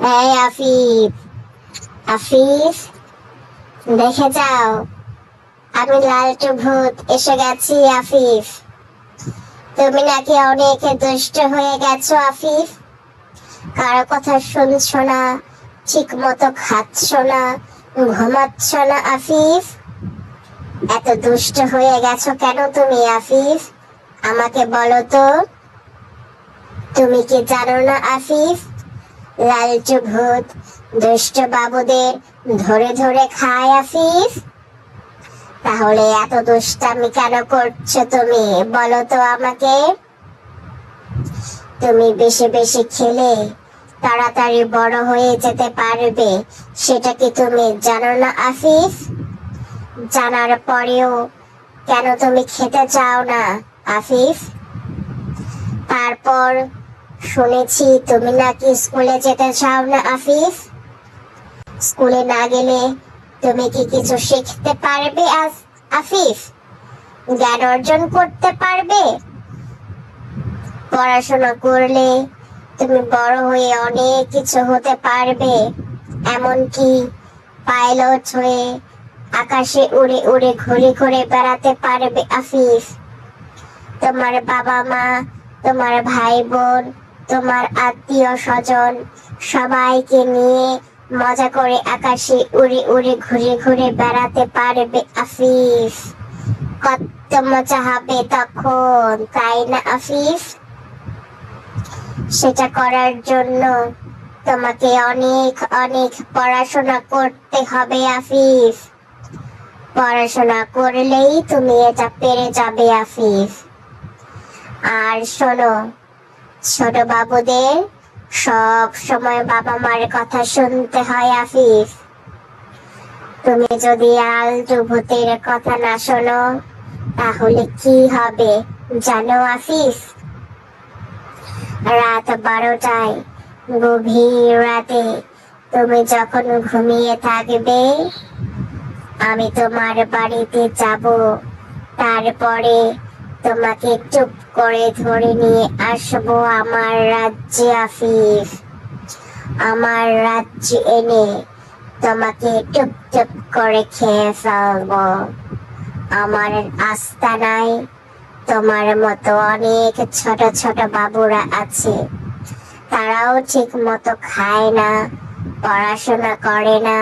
এই আফিফ আফিফ, দেখে যাও। আমি লালটু ভূত, এসে গেছি আফিফ। তুমি নাকি অনেক দুষ্ট হয়ে গেছো আফিফ? কারও কথা শুনছো না ঠিক মতো খাচ্ছ না, ঘুমাচ্ছ না আফিফ? এত দুষ্ট হয়ে গেছো কেন তুমি আফিফ? আমাকে বলো তো, তুমি কি জানো না আফিফ? লালচু ভূত, দুষ্ট বাবুদের ধরে ধরে খায় আফিফ। তাহলে এত দুষ্টামি কেন করছ তুমি? বলো তো আমাকে। তুমি বেশি বেশি খেলে তাড়াতাড়ি বড় হয়ে যেতে পারবে, সেটা কি তুমি জানো না আফিফ? জানার পরেও কেন তুমি খেতে চাও না আফিফ? তারপর শুনেছি, তুমি নাকি স্কুলে যেতে চাও না, আফিফ? স্কুলে না গেলে তুমি কি কিছু শিখতে পারবে আফিফ? জ্ঞান অর্জন করতে পারবে? পড়াশোনা করলে তুমি বড় হয়ে অনেক কিছু হতে পারবে, এমনকি পাইলট হয়ে আকাশে উড়ে উড়ে ঘুরে ঘুরে বেড়াতে পারবে, আফিফ। তোমার বাবা মা তোমার ভাই বোন তোমার আত্মীয় স্বজন সবাইকে নিয়ে মজা করে আকাশে উড়ে উড়ে ঘুরে ঘুরে বেড়াতে পারবে আফিফ কত মজা হবে তখন, তাই না আফিফ সেটা করার জন্য তোমাকে অনেক অনেক পড়াশোনা করতে হবে আফিফ পড়াশোনা করলেই তুমি এটা পেরে যাবে আফিফ আর শোনো ছোট বাবুদের সব সময় বাবা মার কথা শুনতে হয়, আফিফ। তুমি যদি আলটু ভূতের কথা না শোনো, তাহলে কি হবে জানো, আফিফ? রাত বারোটায়, গভীর রাতে তুমি যখন ঘুমিয়ে থাকবে, আমি তোমার বাড়িতে যাব। তারপরে তোমাকে চুপ করে ধরে নিয়ে আসব আমার রাজ্যে, আফিফ। আমার রাজ্যে এনে তোমাকে টুপ টুপ করে খেয়ে ফেলব। আমার আস্তানায় তোমার মতো অনেক ছোট ছোট বাবুরা আছে। তারাও ঠিক মতো খায় না, পড়াশোনা করে না,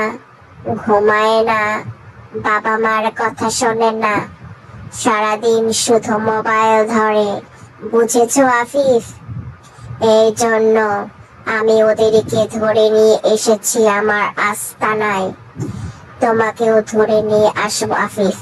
ঘুমায় না বাবা মার কথা শোনে না। সারাদিন শুধু মোবাইল ধরে, বুঝেছ আফিফ? এই জন্য আমি ওদেরকে ধরে নিয়ে এসেছি আমার আস্তানায়। তোমাকেও ধরে নিয়ে আসব আফিফ।